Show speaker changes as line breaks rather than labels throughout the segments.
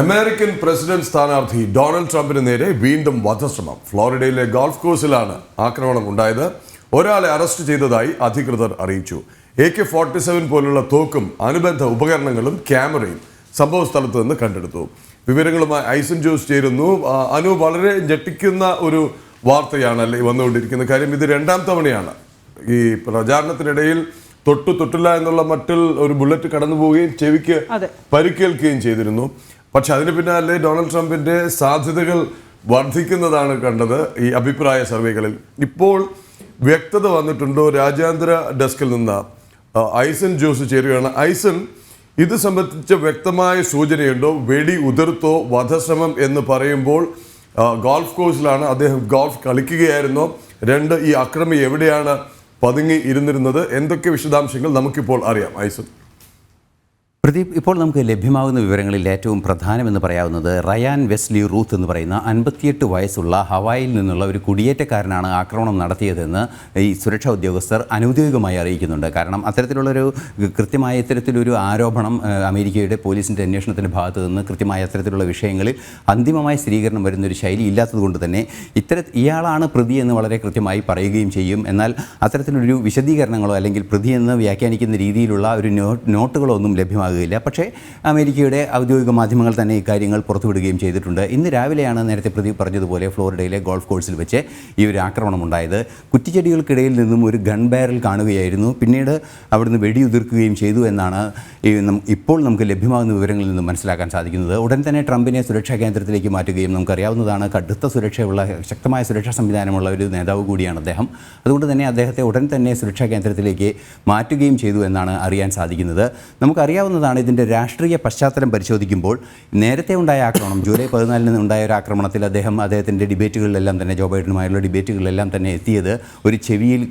American president സ്ഥാനാർത്ഥി Donald ട്രംപിന് നേരെ വീണ്ടും വധശ്രമം. ഫ്ലോറിഡയിലെ ഗോൾഫ് കോഴ്സിലാണ് ആക്രമണം ഉണ്ടായത്. ഒരാളെ അറസ്റ്റ് ചെയ്തതായി അധികൃതർ അറിയിച്ചു. എ കെ ഫോർട്ടി സെവൻ പോലുള്ള തോക്കും അനുബന്ധ ഉപകരണങ്ങളും ക്യാമറയും സംഭവ സ്ഥലത്ത് നിന്ന് കണ്ടെടുത്തു. വിവരങ്ങളുമായി ഐസൻ ജോസ് ചേരുന്നു. അനു വളരെ ഞെട്ടിക്കുന്ന ഒരു വാർത്തയാണ് അല്ലെ വന്നുകൊണ്ടിരിക്കുന്നത് കാര്യം. ഇത് രണ്ടാം തവണയാണ്. ഈ പ്രചാരണത്തിനിടയിൽ തൊട്ടു തൊട്ടില്ല എന്നുള്ള മട്ടിൽ ഒരു ബുള്ളറ്റ് കടന്നു പോവുകയും ചെവിക്ക്. പരിക്കേൽക്കുകയും ചെയ്തിരുന്നു. പക്ഷെ അതിന് പിന്നാലെ ഡൊണാൾഡ് ട്രംപിന്റെ സാധ്യതകൾ വർദ്ധിക്കുന്നതാണ് കണ്ടത് ഈ അഭിപ്രായ സർവേകളിൽ. ഇപ്പോൾ വ്യക്തത വന്നിട്ടുണ്ടോ? രാജ്യാന്തര ഡെസ്കിൽ നിന്ന് ഐസൻ ജോസ് ചേരുകയാണ്. ഐസൻ ഇത് സംബന്ധിച്ച വ്യക്തമായ സൂചനയുണ്ടോ? വെടി ഉതിർത്തോ? വധശ്രമം എന്ന് പറയുമ്പോൾ ഗോൾഫ് കോഴ്സിലാണ് അദ്ദേഹം ഗോൾഫ് കളിക്കുകയായിരുന്നു. രണ്ട് ഈ അക്രമി എവിടെയാണ് പതുങ്ങി ഇരുന്നിരുന്നത്? എന്തൊക്കെ വിശദാംശങ്ങൾ നമുക്കിപ്പോൾ അറിയാം ഐസൻ
പ്രദീപ് ഇപ്പോൾ നമുക്ക് ലഭ്യമാകുന്ന വിവരങ്ങളിൽ ഏറ്റവും പ്രധാനമെന്ന് പറയാവുന്നത് റയാൻ വെസ്ലി റൂത്ത് എന്ന് പറയുന്ന അൻപത്തിയെട്ട് വയസ്സുള്ള ഹവായിൽ നിന്നുള്ള ഒരു കുടിയേറ്റക്കാരനാണ് ആക്രമണം നടത്തിയതെന്ന് ഈ സുരക്ഷാ ഉദ്യോഗസ്ഥർ അനൗദ്യോഗികമായി അറിയിക്കുന്നുണ്ട്. കാരണം അത്തരത്തിലുള്ളൊരു കൃത്യമായ ഇത്തരത്തിലൊരു ആരോപണം അമേരിക്കയുടെ പോലീസിന്റെ അന്വേഷണത്തിന്റെ ഭാഗത്തു നിന്ന് കൃത്യമായ അത്തരത്തിലുള്ള വിഷയങ്ങളിൽ അന്തിമമായ സ്ഥിരീകരണം വരുന്ന ഒരു ശൈലി ഇല്ലാത്തതുകൊണ്ട് തന്നെ ഇത്തര ഇയാളാണ് പ്രതി എന്ന് വളരെ കൃത്യമായി പറയുകയും ചെയ്യും. എന്നാൽ അത്തരത്തിലൊരു വിശദീകരണങ്ങളോ അല്ലെങ്കിൽ പ്രതി എന്ന് വ്യാഖ്യാനിക്കുന്ന രീതിയിലുള്ള ഒരു നോട്ടുകളോ ഒന്നും ലഭ്യമാകുകയില്ല പക്ഷേ അമേരിക്കയുടെ ഔദ്യോഗിക മാധ്യമങ്ങൾ തന്നെ ഇക്കാര്യങ്ങൾ പുറത്തുവിടുകയും ചെയ്തിട്ടുണ്ട്. ഇന്ന് രാവിലെയാണ് നേരത്തെ പ്രതി പറഞ്ഞതുപോലെ ഫ്ലോറിഡയിലെ ഗോൾഫ് കോഴ്സിൽ വെച്ച് ഈ ഒരു ആക്രമണം ഉണ്ടായത് കുറ്റിച്ചെടികൾക്കിടയിൽ നിന്നും ഒരു ഗൺ ബാരൽ കാണുകയായിരുന്നു. പിന്നീട് അവിടുന്ന് വെടിയുതിർക്കുകയും ചെയ്തു എന്നാണ് ഇപ്പോൾ നമുക്ക് ലഭ്യമാകുന്ന വിവരങ്ങളിൽ നിന്നും മനസ്സിലാക്കാൻ സാധിക്കുന്നത്. ഉടൻ തന്നെ ട്രംപിനെ സുരക്ഷാ കേന്ദ്രത്തിലേക്ക് മാറ്റുകയും നമുക്കറിയാവുന്നതാണ് കടുത്ത സുരക്ഷയുള്ള ശക്തമായ സുരക്ഷാ സംവിധാനമുള്ള ഒരു നേതാവ് കൂടിയാണ് അദ്ദേഹം. അതുകൊണ്ട് തന്നെ അദ്ദേഹത്തെ ഉടൻ തന്നെ സുരക്ഷാ കേന്ദ്രത്തിലേക്ക് മാറ്റുകയും ചെയ്തു എന്നാണ് അറിയാൻ സാധിക്കുന്നത്. നമുക്കറിയാവുന്നതാണ് ഇതിന്റെ രാഷ്ട്രീയ പശ്ചാത്തലം പരിശോധിക്കുമ്പോൾ നേരത്തെ ഉണ്ടായ ആക്രമണം ജൂലൈ പതിനാലിന് ഉണ്ടായ ഒരു ആക്രമണത്തിൽ അദ്ദേഹം അദ്ദേഹത്തിന്റെ ഡിബേറ്റുകളിലെല്ലാം തന്നെ ജോ ബൈഡനുമായുള്ള ഡിബേറ്റുകളിലെല്ലാം തന്നെ എത്തിയത് ഒരു ചെവിയിൽ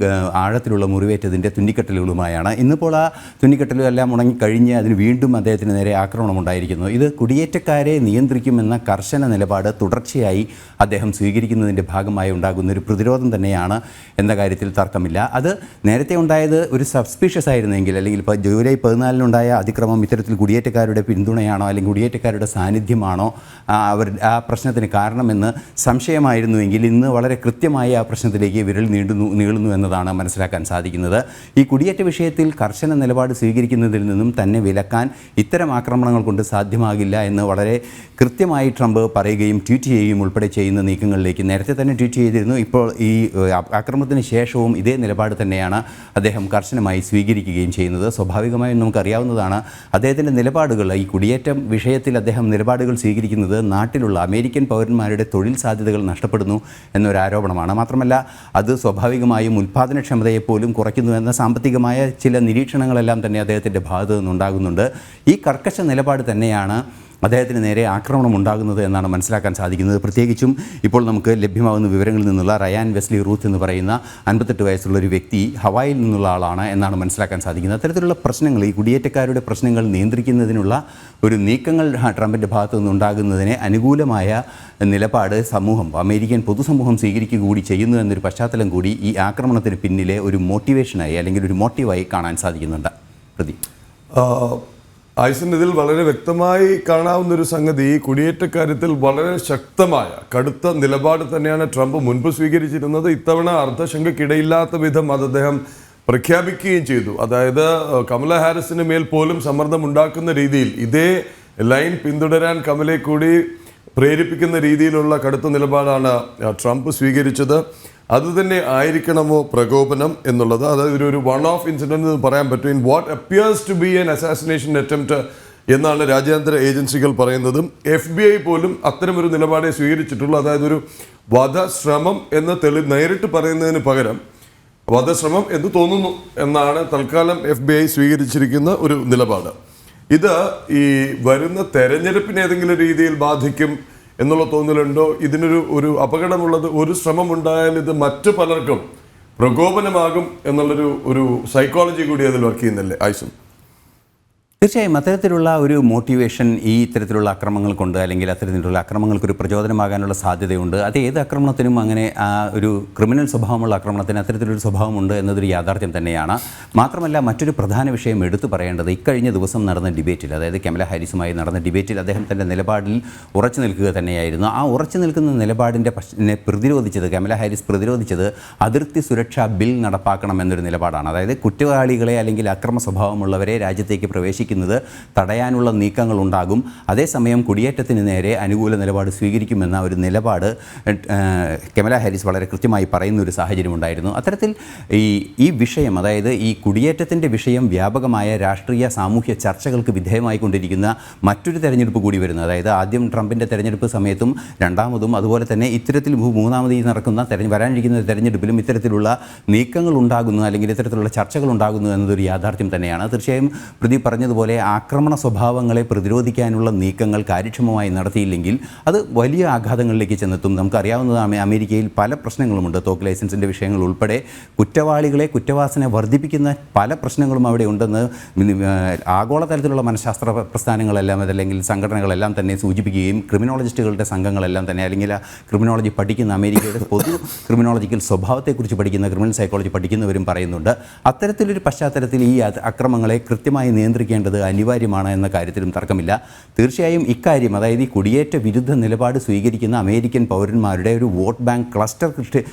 ആഴത്തിലുള്ള മുറിവേറ്റതിന്റെ തുന്നിക്കെട്ടലുകളുമായാണ്. ഇന്നിപ്പോൾ ആ തുന്നിക്കെട്ടലുകളെല്ലാം ഉണങ്ങിക്കഴിഞ്ഞ് അതിന് വീണ്ടും അദ്ദേഹത്തിന് നേരെ ആക്രമണം ഉണ്ടായിരിക്കുന്നു ഇത് കുടിയേറ്റക്കാരെ നിയന്ത്രിക്കുമെന്ന കർശന നിലപാട് തുടർച്ചയായി അദ്ദേഹം സ്വീകരിക്കുന്നതിന്റെ ഭാഗമായി ഉണ്ടാകുന്ന ഒരു പ്രതിരോധം തന്നെയാണ് എന്ന കാര്യത്തിൽ തർക്കമില്ല. അത് നേരത്തെ ഉണ്ടായത് ഒരു സബ്സ്പീഷ്യസ് ആയിരുന്നെങ്കിൽ അല്ലെങ്കിൽ ഇപ്പോൾ ജൂലൈ പതിനാലിനുണ്ടായ അതിക്രമം ഇത്തരത്തിൽ കുടിയേറ്റക്കാരുടെ പിന്തുണയാണോ അല്ലെങ്കിൽ കുടിയേറ്റക്കാരുടെ സാന്നിധ്യമാണോ അവർ ആ പ്രശ്നത്തിന് കാരണമെന്ന് സംശയമായിരുന്നുവെങ്കിൽ ഇന്ന് വളരെ കൃത്യമായി ആ പ്രശ്നത്തിലേക്ക് വിരൽ നീണ്ടുന്നു നീളുന്നു എന്നതാണ് മനസ്സിലാക്കാൻ സാധിക്കുന്നത്. ഈ കുടിയേറ്റ വിഷയത്തിൽ കർശന നിലപാട് സ്വീകരിക്കുന്നതിൽ നിന്നും തന്നെ വിലക്കാൻ ഇത്തരം ആക്രമണങ്ങൾ കൊണ്ട് സാധ്യമാകില്ല എന്ന് വളരെ കൃത്യമായി ട്രംപ് പറയുകയും ട്വീറ്റ് ചെയ്യുകയും ഉൾപ്പെടെ ചെയ്യുന്ന നീക്കങ്ങളിലേക്ക് നേരത്തെ തന്നെ ട്വീറ്റ് ചെയ്തിരുന്നു. ഇപ്പോൾ ഈ ആക്രമണത്തിന് ശേഷവും ഇതേ നിലപാട് തന്നെയാണ് അദ്ദേഹം കർശനമായി സ്വീകരിക്കുകയും ചെയ്യുന്നത്. സ്വാഭാവികമായും നമുക്കറിയാവുന്നതാണ് അദ്ദേഹത്തിന്റെ നിലപാടുകൾ ഈ കുടിയേറ്റം വിഷയത്തിൽ അദ്ദേഹം നിലപാടുകൾ സ്വീകരിക്കുന്നത് നാട്ടിലുള്ള അമേരിക്കൻ പൗരന്മാരുടെ തൊഴിൽ സാധ്യതകൾ നഷ്ടപ്പെടുന്നു എന്നൊരു ആരോപണമാണ് മാത്രമല്ല അത് സ്വാഭാവികമായും ഉൽപ്പാദനക്ഷമതയെ പോലും കുറയ്ക്കുന്നു എന്ന സാമ്പത്തികമായ ചില നിരീക്ഷണങ്ങളെല്ലാം തന്നെ അദ്ദേഹത്തിന്റെ ഭാഗത്തു നിന്നുണ്ടാകുന്നുണ്ട്. ഈ കർക്കശ നിലപാട് തന്നെയാണ് അദ്ദേഹത്തിന് നേരെ ആക്രമണം ഉണ്ടാകുന്നത് എന്നാണ് മനസ്സിലാക്കാൻ സാധിക്കുന്നത്. പ്രത്യേകിച്ചും ഇപ്പോൾ നമുക്ക് ലഭ്യമാകുന്ന വിവരങ്ങളിൽ നിന്നുള്ള റയാൻ വെസ്ലി റൂത്ത് എന്ന് പറയുന്ന അൻപത്തെട്ട് വയസ്സുള്ള ഒരു വ്യക്തി ഹവായിൽ നിന്നുള്ള ആളാണ് എന്നാണ് മനസ്സിലാക്കാൻ സാധിക്കുന്നത്. അത്തരത്തിലുള്ള പ്രശ്നങ്ങൾ ഈ കുടിയേറ്റക്കാരുടെ പ്രശ്നങ്ങൾ നിയന്ത്രിക്കുന്നതിനുള്ള ഒരു നീക്കങ്ങൾ ട്രംപിന്റെ ഭാഗത്തു നിന്നുണ്ടാകുന്നതിനെ അനുകൂലമായ നിലപാട് സമൂഹം അമേരിക്കൻ പൊതുസമൂഹം സ്വീകരിക്കുക കൂടി ചെയ്യുന്നു എന്നൊരു പശ്ചാത്തലം കൂടി ഈ ആക്രമണത്തിന് പിന്നിലെ ഒരു മോട്ടിവേഷനായി അല്ലെങ്കിൽ ഒരു മോട്ടീവായി കാണാൻ സാധിക്കുന്നുണ്ട്. പ്രദീപ്.
ഐസൻ ഇതിൽ വളരെ വ്യക്തമായി കാണാവുന്ന ഒരു സംഗതി ഈ കുടിയേറ്റക്കാര്യത്തിൽ വളരെ ശക്തമായ കടുത്ത നിലപാട് തന്നെയാണ് ട്രംപ് മുൻപ് സ്വീകരിച്ചിരുന്നത്. ഇത്തവണ അർദ്ധശങ്കയ്ക്കിടയില്ലാത്ത വിധം അത് അദ്ദേഹം പ്രഖ്യാപിക്കുകയും ചെയ്തു. അതായത് കമല ഹാരിസിന് മേൽ പോലും സമ്മർദ്ദം ഉണ്ടാക്കുന്ന രീതിയിൽ ഇതേ ലൈൻ പിന്തുടരാൻ കമലയെ കൂടി പ്രേരിപ്പിക്കുന്ന രീതിയിലുള്ള കടുത്ത നിലപാടാണ് ട്രംപ് സ്വീകരിച്ചത്. അതുതന്നെ ആയിരിക്കണമോ പ്രകോപനം എന്നുള്ളത്? അതായത് ഒരു- വൺ ഓഫ് ഇൻസിഡന്റ് എന്ന് പറയാൻ പറ്റും. In what appears to be an assassination attempt എന്നാണ് രാജ്യാന്തര ഏജൻസികൾ പറയുന്നതും എഫ് ബി ഐ പോലും അത്തരമൊരു നിലപാടേ സ്വീകരിച്ചിട്ടുള്ളൂ. അതായത് ഒരു വധശ്രമം എന്ന് തെളി നേരിട്ട് പറയുന്നതിന് പകരം വധശ്രമം എന്ന് തോന്നുന്നു എന്നാണ് തൽക്കാലം എഫ് ബി ഐ സ്വീകരിച്ചിരിക്കുന്ന ഒരു നിലപാട്. ഇത് ഈ വരുന്ന തെരഞ്ഞെടുപ്പിനെ ഏതെങ്കിലും രീതിയിൽ ബാധിക്കും എന്നുള്ള തോന്നലുണ്ടോ? ഇതിനൊരു ഒരു അപകടമുള്ളത് ഒരു ശ്രമം ഉണ്ടായാൽ ഇത് മറ്റു പലർക്കും പ്രകോപനമാകും എന്നുള്ളൊരു ഒരു സൈക്കോളജി കൂടി അതിൽ വർക്ക് ചെയ്യുന്നില്ലേ? ആയിസും
തീർച്ചയായും അത്തരത്തിലുള്ള ഒരു മോട്ടിവേഷൻ ഈ ഇത്തരത്തിലുള്ള അക്രമങ്ങൾ കൊണ്ട് അല്ലെങ്കിൽ അത്തരത്തിലുള്ള അക്രമങ്ങൾക്കൊരു പ്രചോദനമാകാനുള്ള സാധ്യതയുണ്ട്. അത് ഏത് ആക്രമണത്തിനും അങ്ങനെ ആ ഒരു ക്രിമിനൽ സ്വഭാവമുള്ള ആക്രമണത്തിന് അത്തരത്തിലൊരു സ്വഭാവമുണ്ട് എന്നതൊരു യാഥാർത്ഥ്യം തന്നെയാണ്. മാത്രമല്ല മറ്റൊരു പ്രധാന വിഷയം എടുത്തു പറയേണ്ടത് ഇക്കഴിഞ്ഞ ദിവസം നടന്ന ഡിബേറ്റിൽ അതായത് കമല ഹാരിസുമായി നടന്ന ഡിബേറ്റിൽ അദ്ദേഹം തന്റെ നിലപാടിൽ ഉറച്ചു നിൽക്കുക തന്നെയായിരുന്നു. ആ ഉറച്ചു നിൽക്കുന്ന നിലപാടിന്റെ പ്രതിരോധിച്ചത് കമല ഹാരിസ് പ്രതിരോധിച്ചത് അതിർത്തി സുരക്ഷാ ബിൽ നടപ്പാക്കണം എന്നൊരു നിലപാടാണ്. അതായത് കുറ്റവാളികളെ അല്ലെങ്കിൽ അക്രമ സ്വഭാവമുള്ളവരെ രാജ്യത്തേക്ക് പ്രവേശിക്കുന്നത് തടയാനുള്ള നീക്കങ്ങൾ ഉണ്ടാകും. അതേസമയം കുടിയേറ്റത്തിന് നേരെ അനുകൂല നിലപാട് സ്വീകരിക്കുമെന്ന ഒരു നിലപാട് കെമല ഹാരിസ് വളരെ കൃത്യമായി പറയുന്ന ഒരു സാഹചര്യം ഉണ്ടായിരുന്നു. അത്തരത്തിൽ ഈ ഈ വിഷയം അതായത് ഈ കുടിയേറ്റത്തിന്റെ വിഷയം വ്യാപകമായ രാഷ്ട്രീയ സാമൂഹ്യ ചർച്ചകൾക്ക് വിധേയമായി വിധേയമായിക്കൊണ്ടിരിക്കുന്ന മറ്റൊരു തെരഞ്ഞെടുപ്പ് കൂടി വരുന്നു. അതായത് ആദ്യം ട്രംപിന്റെ തെരഞ്ഞെടുപ്പ് സമയത്തും രണ്ടാമതും അതുപോലെ തന്നെ ഇത്തരത്തിൽ മൂന്നാമത് ഈ നടക്കുന്ന തെരഞ്ഞ് വരാനിരിക്കുന്ന തെരഞ്ഞെടുപ്പിലും ഇത്തരത്തിലുള്ള നീക്കങ്ങൾ ഉണ്ടാകുന്നു അല്ലെങ്കിൽ ഇത്തരത്തിലുള്ള ചർച്ചകൾ ഉണ്ടാകുന്നു എന്നതൊരു യാഥാർത്ഥ്യം തന്നെയാണ്. തീർച്ചയായും പ്രതി പറഞ്ഞതുപോലെ ആക്രമണ സ്വഭാവങ്ങളെ പ്രതിരോധിക്കാനുള്ള നീക്കങ്ങൾ കാര്യക്ഷമമായി നടത്തിയില്ലെങ്കിൽ അത് വലിയ ആഘാതങ്ങളിലേക്ക് ചെന്നെത്തും. നമുക്കറിയാവുന്നതാണ് അമേരിക്കയിൽ പല പ്രശ്നങ്ങളുമുണ്ട്. തോക്ക് ലൈസൻസിന്റെ വിഷയങ്ങൾ ഉൾപ്പെടെ കുറ്റവാളികളെ കുറ്റവാസന വർദ്ധിപ്പിക്കുന്ന പല പ്രശ്നങ്ങളും അവിടെ ഉണ്ടെന്ന് ആഗോളതലത്തിലുള്ള മനഃശാസ്ത്ര പ്രസ്ഥാനങ്ങളെല്ലാം അതല്ലെങ്കിൽ സംഘടനകളെല്ലാം തന്നെ സൂചിപ്പിക്കുകയും ക്രിമിനോളജിസ്റ്റുകളുടെ സംഘങ്ങളെല്ലാം തന്നെ അല്ലെങ്കിൽ ക്രിമിനോളജി പഠിക്കുന്ന അമേരിക്കയുടെ പൊതു ക്രിമിനോളജിക്കൽ സ്വഭാവത്തെക്കുറിച്ച് പഠിക്കുന്ന ക്രിമിനൽ സൈക്കോളജി പഠിക്കുന്നവരും പറയുന്നുണ്ട്. അത്തരത്തിലൊരു പശ്ചാത്തലത്തിൽ ഈ അക്രമങ്ങളെ കൃത്യമായി നിയന്ത്രിക്കേണ്ടത് അനിവാര്യമാണ് എന്ന കാര്യത്തിലും തർക്കമില്ല. തീർച്ചയായും ഇക്കാര്യം അതായത് ഈ കുടിയേറ്റ വിരുദ്ധ നിലപാട് സ്വീകരിക്കുന്ന അമേരിക്കൻ പൗരന്മാരുടെ ഒരു വോട്ട് ബാങ്ക് ക്ലസ്റ്റർ സൃഷ്ടി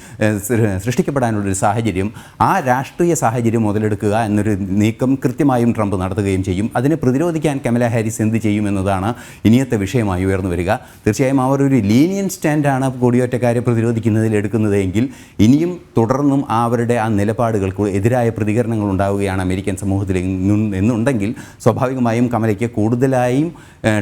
സൃഷ്ടിക്കപ്പെടാനുള്ളൊരു സാഹചര്യം ആ രാഷ്ട്രീയ സാഹചര്യം മുതലെടുക്കുക എന്നൊരു നീക്കം കൃത്യമായും ട്രംപ് നടത്തുകയും ചെയ്യും. അതിനെ പ്രതിരോധിക്കാൻ കമല ഹാരിസ് എന്ത് ചെയ്യും എന്നതാണ് ഇനിയത്തെ വിഷയമായി ഉയർന്നു വരിക. തീർച്ചയായും അവർ ഒരു ലീനിയൻ സ്റ്റാൻഡാണ് കുടിയേറ്റക്കാരെ പ്രതിരോധിക്കുന്നതിൽ എടുക്കുന്നതെങ്കിൽ ഇനിയും തുടർന്നും അവരുടെ ആ നിലപാടുകൾക്ക് എതിരായ പ്രതികരണങ്ങൾ ഉണ്ടാവുകയാണ് അമേരിക്കൻ സമൂഹത്തിൽ എന്നും- എന്നുണ്ടെങ്കിൽ സ്വാഭാവികമായും കമലയ്ക്ക് കൂടുതലായും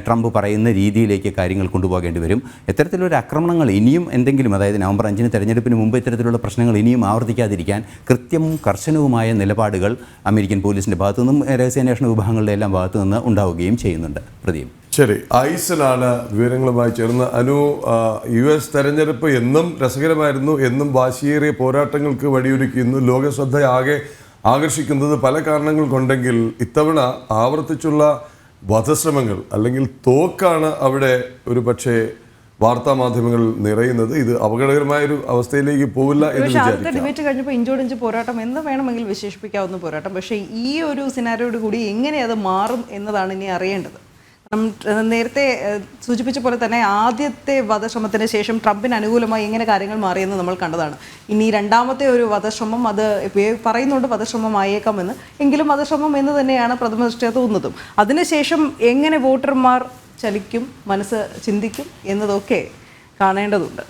ട്രംപ് പറയുന്ന രീതിയിലേക്ക് കാര്യങ്ങൾ കൊണ്ടുപോകേണ്ടി വരും. ഇത്തരത്തിലൊരു ആക്രമണങ്ങൾ ഇനിയും എന്തെങ്കിലും അതായത് നവംബർ അഞ്ചിന് തെരഞ്ഞെടുപ്പിന് മുമ്പ് ഇത്തരത്തിലുള്ള പ്രശ്നങ്ങൾ ഇനിയും ആവർത്തിക്കാതിരിക്കാൻ കൃത്യവും കർശനവുമായ നിലപാടുകൾ അമേരിക്കൻ പോലീസിന്റെ ഭാഗത്തു നിന്നും രഹസ്യാന്വേഷണ വിഭാഗങ്ങളുടെ എല്ലാം ഭാഗത്തു നിന്ന് ഉണ്ടാവുകയും ചെയ്യുന്നുണ്ട്. പ്രദീപ്.
ശരി. ഐസിലാണ് വിവരങ്ങളുമായി ചേർന്ന്. അനു യു എസ് തെരഞ്ഞെടുപ്പ് എന്നും രസകരമായിരുന്നു. എന്നും വാശിയേറിയ പോരാട്ടങ്ങൾക്ക് വഴിയൊരുക്കുന്നു ലോകശ്രദ്ധ ആകെ ആകർഷിക്കുന്നത് പല കാരണങ്ങൾ കൊണ്ടെങ്കിൽ ഇത്തവണ ആവർത്തിച്ചുള്ള വധശ്രമങ്ങൾ അല്ലെങ്കിൽ തോക്കാണ് അവിടെ ഒരു പക്ഷേ വാർത്താ മാധ്യമങ്ങൾ നിറയുന്നത്. ഇത് അപകടകരമായ ഒരു അവസ്ഥയിലേക്ക് പോകില്ല എന്ന്
ഡിബേറ്റ് കഴിഞ്ഞപ്പോൾ ഇഞ്ചോടിഞ്ച് പോരാട്ടം എന്ന് വേണമെങ്കിൽ വിശേഷിപ്പിക്കാവുന്ന പോരാട്ടം. പക്ഷേ ഈ ഒരു സിനാരിയോട് കൂടി എങ്ങനെ അത് മാറും എന്നതാണ് ഇനി അറിയേണ്ടത്. നേരത്തെ സൂചിപ്പിച്ച പോലെ തന്നെ ആദ്യത്തെ വധശ്രമത്തിന് ശേഷം ട്രംപിന് അനുകൂലമായി എങ്ങനെ കാര്യങ്ങൾ മാറിയെന്ന് നമ്മൾ കണ്ടതാണ്. ഇനി രണ്ടാമത്തെ ഒരു വധശ്രമം അത് പറയുന്നുണ്ട് വധശ്രമം ആയേക്കാമെന്ന് എങ്കിലും വധശ്രമം എന്ന് തന്നെയാണ് പ്രഥമ ദൃഷ്ടിയ തോന്നുന്നതും. അതിനുശേഷം എങ്ങനെ വോട്ടർമാർ ചലിക്കും മനസ്സ് ചിന്തിക്കും എന്നതൊക്കെ കാണേണ്ടതുണ്ട്.